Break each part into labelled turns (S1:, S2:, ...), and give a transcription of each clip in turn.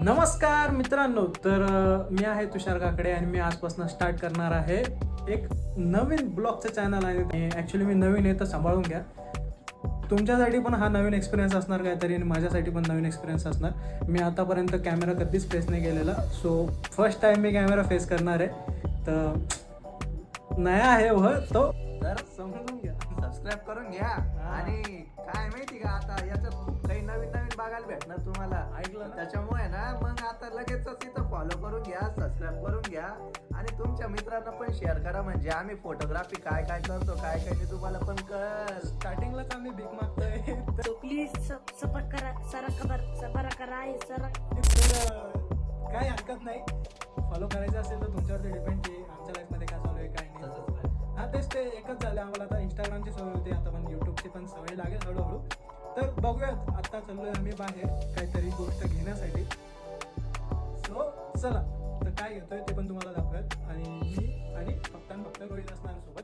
S1: नमस्कार मित्रांनो तर मी आहे तुषार काकडे आणि मी आजपासून स्टार्ट करणार आहे एक नवीन ब्लॉगचं चॅनल आहे. ॲक्च्युली मी नवीन आहे तर सांभाळून घ्या. तुमच्यासाठी पण हा नवीन एक्सपिरियन्स असणार काहीतरी आणि माझ्यासाठी पण नवीन एक्सपिरियन्स असणार. मी आतापर्यंत कॅमेरा कधीच फेस नाही केलेला. सो फर्स्ट टाइम मी कॅमेरा फेस करणार आहे. तर नया आहे वह तो.
S2: तर
S1: समजून घ्या
S2: सबस्क्राईब करून घ्या. आणि काय माहिती का आता खूप काही नवीन बघायला भेटणार तुम्हाला.
S1: ऐकलं?
S2: त्याच्यामुळे ना मग आता लगेचच इथं फॉलो करून घ्या सबस्क्राईब करून घ्या. आणि तुमच्या मित्रांना पण शेअर करा. म्हणजे आम्ही फोटोग्राफी काय काय करतो काय काय ते तुम्हाला पण कळ
S1: स्टार्टिंगलाच आम्ही भीक मागतोय. तर
S3: प्लीज सब सबर करा सरा खबर सबरा करा. हे सरा
S1: काही हरकत नाही. फॉलो करायचं असेल तर तुमच्यावरती डिपेंड की आमच्या लाईफमध्ये काय चालू आहे काय नाही. हा तेच ते एकच झालं आम्हाला. आता इंस्टाग्रामची सवय होती. आता पण युट्यूबची पण सवय लागेल हळूहळू. तर बघूयात आत्ता चाललोय आम्ही बाहेर काहीतरी गोष्ट घेण्यासाठी. सो चला. तर काय घेतोय ते पण तुम्हाला दाखवूयात. आणि मी आणि फक्त आणि फक्त रोहित असणार सोबत.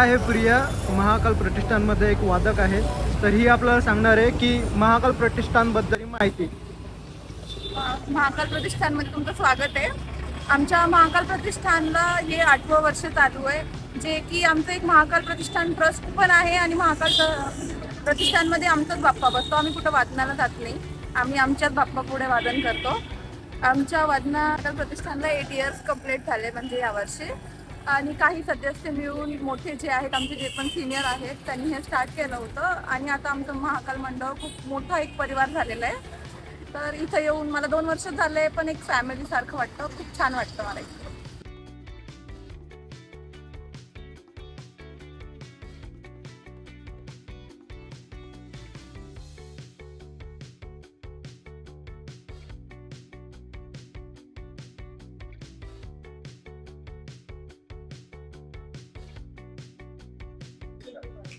S1: आहे प्रिया महाकाल प्रतिष्ठानमध्ये एक वादक आहे. तर ही आपल्याला सांगणार आहे की महाकाल प्रतिष्ठानबद्दल माहिती.
S4: महाकाल प्रतिष्ठानमध्ये तुमचं स्वागत आहे. आमच्या महाकाल प्रतिष्ठानला हे आठवं वर्ष चालू आहे. जे की आमचं एक महाकाल प्रतिष्ठान ट्रस्ट पण आहे आणि महाकाल प्रतिष्ठानमध्ये आमचाच बाप्पा बसतो. आम्ही कुठं वादनाला जात नाही. आम्ही आमच्याच बाप्पा पुढे वादन करतो. आमच्या वादना प्रतिष्ठानला एट इयर्स कंप्लीट झाले म्हणजे यावर्षी आणि काही सदस्य मिळून मोठे जे आहेत आमचे जे पण सिनियर आहेत त्यांनी हे स्टार्ट केलं होतं. आणि आता आमचं महाकाल मंडळ खूप मोठा एक परिवार झालेला आहे. तर इथं येऊन मला दोन वर्ष झाले पण एक फॅमिलीसारखं वाटतं. खूप छान वाटतं मला.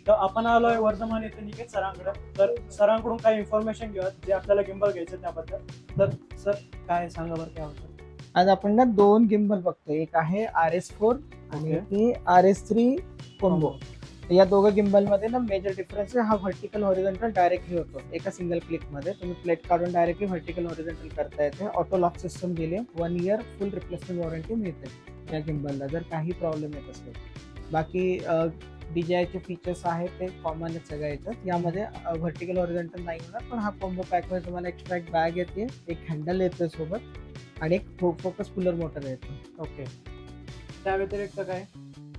S5: तर आपण आलोय वर्धमान येथे निकेत सरांकडे. तर सरांकडून काही इन्फॉर्मेशन घेऊया जे आपल्याला गिंबल घ्यायचं त्याबद्दल. तर सर काय सांगा बरं काय होतं?
S6: आज आपण ना दोन गिम्बल बघतो एक आहे आर एस फोर आणि आर एस थ्री कोम्बो या दोघं गिम्बलमध्ये ना मेजर डिफरन्स आहे. हा व्हर्टिकल हॉरिझॉन्टल डायरेक्टली होतो. एका सिंगल क्लिकमध्ये तुम्ही प्लेट काढून डायरेक्टली व्हर्टिकल हॉरिझॉन्टल करता येते. ऑटो लॉक सिस्टम दिली. One year full replacement warranty मिळते या गिम्बलला जर काही प्रॉब्लेम येत असेल. बाकी चे फीचर्स आहेत ते कॉमन आहेत सगळ्या याच्यात. यामध्ये व्हर्टिकल हॉरिझॉन्टल नाही होणार पण हा कॉम्बो पॅकमध्ये तुम्हाला एक्स्ट्रा एक बॅग येते एक हँडल येते सोबत आणि एक फोकस कूलर मोटर येतो.
S5: ओके त्या व्यतिरिक्त काय?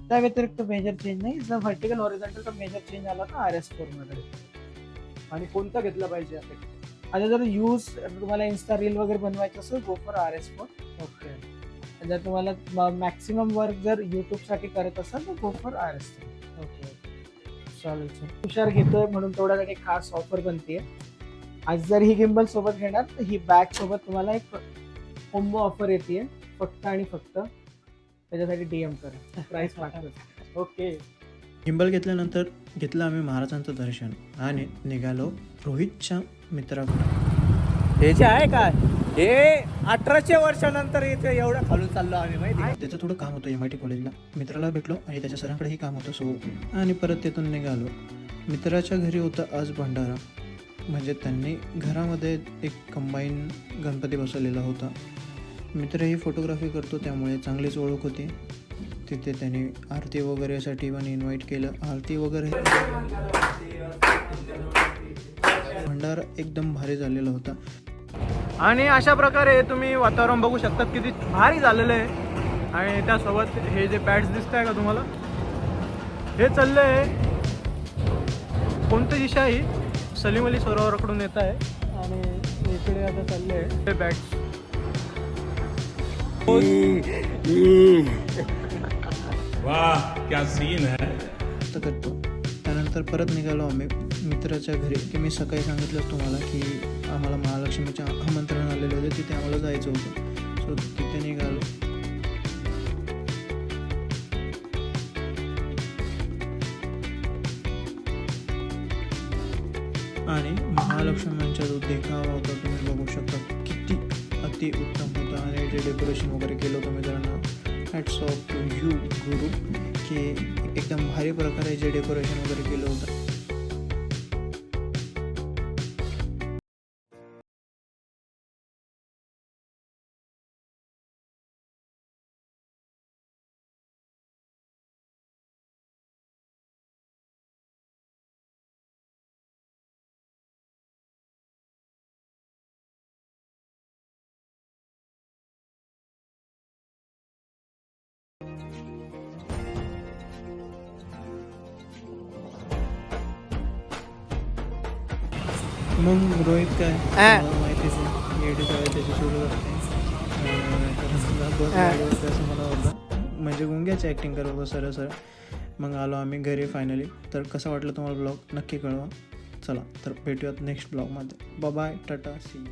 S6: त्या व्यतिरिक्त मेजर चेंज नाही. जर व्हर्टिकल हॉरिझॉन्टल तर मेजर चेंज आला तर आर एस फोरमध्ये.
S5: आणि कोणतं घेतलं पाहिजे आता?
S6: आता जर यूज तुम्हाला इन्स्टा रील वगैरे बनवायचं असेल go for R S four
S5: okay
S6: जर तुम्हाला मॅक्सिमम वर्क जर युट्यूबसाठी करत असाल तर go for R S four
S5: okay चालेल सर
S6: हुशार घेतोय म्हणून तेवढ्यासाठी खास ऑफर बनते आज जर ही गिम्बल सोबत घेणार तर ही बॅग सोबत तुम्हाला एक कोम्बो ऑफर येते फक्त आणि फक्त त्याच्यासाठी डीएम करा. प्राईस पाठवत
S5: ओके.
S7: गिम्बल घेतल्यानंतर घेतलं आम्ही महाराजांचं दर्शन आणि निघालो रोहितच्या मित्राकडे
S2: हे जे आहे काय? हे अठराशे वर्षानंतर इथे एवढं खालून चाललो आम्ही माहिती
S7: त्याचं थोडं काम होतं एम आय टी कॉलेजला मित्राला भेटलो आणि त्याच्या सरांकडेही काम होतं सो आणि परत तिथून निघालो. मित्राच्या घरी होतं आज भंडारा. म्हणजे त्यांनी घरामध्ये एक कंबाईन गणपती बसवलेला होता. मित्रही फोटोग्राफी करतो त्यामुळे चांगलीच ओळख होती. तिथे त्याने आरती वगैरेसाठी पण इन्व्हाइट केलं. आरती वगैरे भंडारा एकदम भारी झालेला होता.
S1: आणि अशा प्रकारे तुम्ही वातावरण बघू शकता किती भारी झालेलं आहे. आणि त्यासोबत हे जे पॅड्स दिसत आहे का तुम्हाला? हे चाललं आहे कोणती दिशा ही सलीम अली सरोवराकडून येत आहे. आणि इकडे आता चालले आहे हे बॅट्स
S8: वाह क्या सीन है.
S7: करतो. त्यानंतर परत निघालो आम्ही. मित्राच्या घरी की मी सकाळी सांगितलं तुम्हाला की आम्हाला महालक्ष्मीचे आमंत्रण आलेलं होतं तिथे आम्हाला जायचं होतं. सो तिथे निघालो. आणि महालक्ष्म्यांचा जो देखावा होता तुम्ही बघू शकता किती अति उत्तम होता. आणि जे डेकोरेशन वगैरे केलं होतं मित्रांनो हॅट्स ऑफ टू यू गुरु की एकदम भारी प्रकारे जे डेकोरेशन वगैरे केलं होतं. मग रोहित काय? माहितीच मला होतं. म्हणजे गुंग्याची ॲक्टिंग करत होतो सरळ सरळ मग आलो आम्ही घरी फायनली तर कसं वाटलं तुम्हाला ब्लॉग नक्की कळवा. चला तर भेटूयात नेक्स्ट ब्लॉगमध्ये बाय टाटा सी